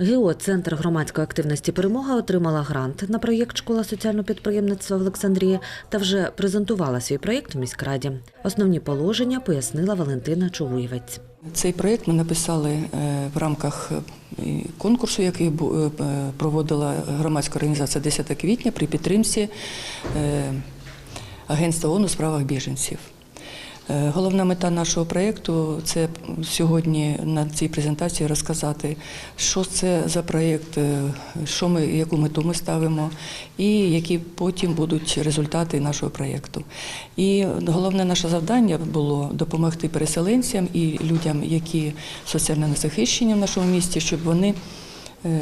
ГІО Центр громадської активності Перемога отримала грант на проєкт Школа соціального підприємництва в Олександрії та вже презентувала свій проєкт в міськраді. Основні положення пояснила Валентина Чугуєвець. Цей проєкт ми написали е, в рамках е, конкурсу, який е, проводила громадська організація 10 квітня при підтримці Агентства ООН у справах біженців. Е, Головна мета нашого проєкту це сьогодні на цій презентації розказати, що це за проєкт, е, ми, яку мету ми ставимо, і які потім будуть результати нашого проєкту. І головне наше завдання було допомогти переселенцям і людям, які соціально незахищені в нашому місті, щоб вони. е,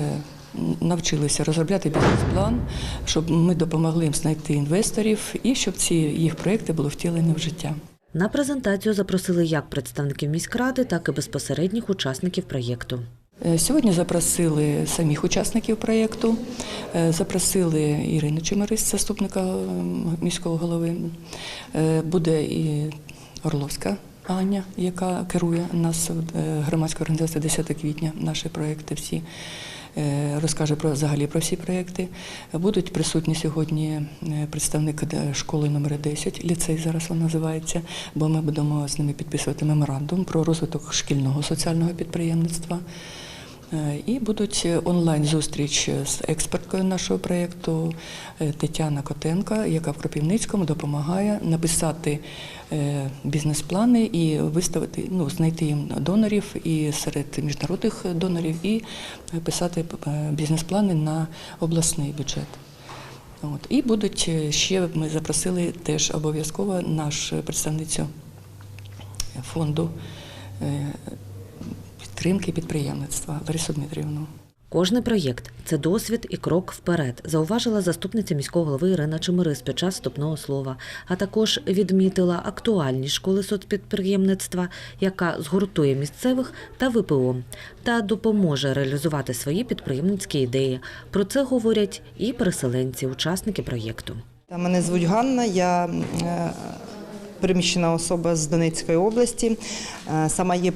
Навчилися розробляти бізнес-план, щоб ми допомогли їм знайти інвесторів і щоб ці їх проекти були втілені в життя. На презентацію запросили як представників міськради, так і безпосередніх учасників проєкту. Е, Сьогодні запросили самих учасників проєкту, е, запросили Ірину Чемерис, заступника міського голови. Е, Буде і Орловська Аня, яка керує нас громадська організація 10 квітня, наші проєкти всі. Е, Розкаже про взагалі про всі проєкти. Будуть присутні сьогодні е, представник е, школи номер 10, ліцей зараз він називається, бо ми будемо з ними підписувати меморандум про розвиток шкільного соціального підприємництва. Е, І будуть онлайн-зустріч з експерткою нашого проєкту е, Тетяна Котенка, яка в Кропивницькому допомагає написати е, бізнес-плани і виставити, ну, знайти їм донорів і серед міжнародних донорів, і писати е, бізнес-плани на обласний бюджет. От. І будуть е, ще ми запросили теж обов'язково нашу представницю фонду е, підтримки підприємництва Ларису Дмитрівну. Кожний проєкт це досвід і крок вперед, зауважила заступниця міського голови Ірина Чемирис під час вступного слова. А також відмітила актуальність школи соцпідприємництва, яка згуртує місцевих та ВПО та допоможе реалізувати свої підприємницькі ідеї. Про це говорять і переселенці, учасники проєкту. Та Мене звуть Ганна, я е, переміщена особа з Донецької області. Е, Сама є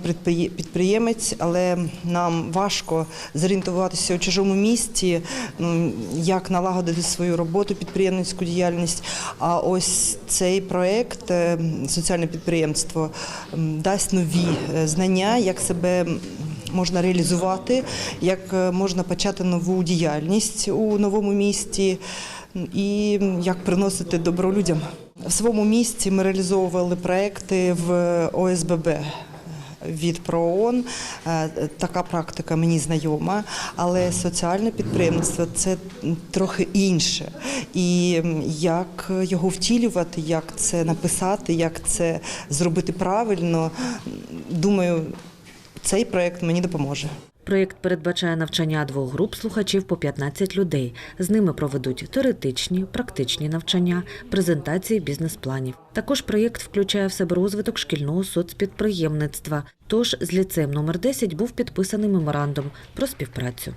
підприємець, але нам важко зорієнтуватися у чужому місті, ну, як налагодити свою роботу, підприємницьку діяльність. А ось цей проект е, соціальне підприємство дасть нові е, знання, як себе можна реалізувати, як можна почати нову діяльність у новому місті і як приносити добро людям. В своєму місті ми реалізовували проекти в ОСББ. Від ПРООН Е, така практика мені знайома, але соціальне підприємництво це трохи інше. І як його втілювати, як це написати, як це зробити правильно, думаю, цей проект мені допоможе. Проєкт передбачає навчання двох груп слухачів по 15 людей. З ними проведуть теоретичні, практичні навчання, презентації бізнес-планів. Також проєкт включає в себе розвиток шкільного соцпідприємництва. Тож з ліцеєм номер 10 був підписаний меморандум про співпрацю.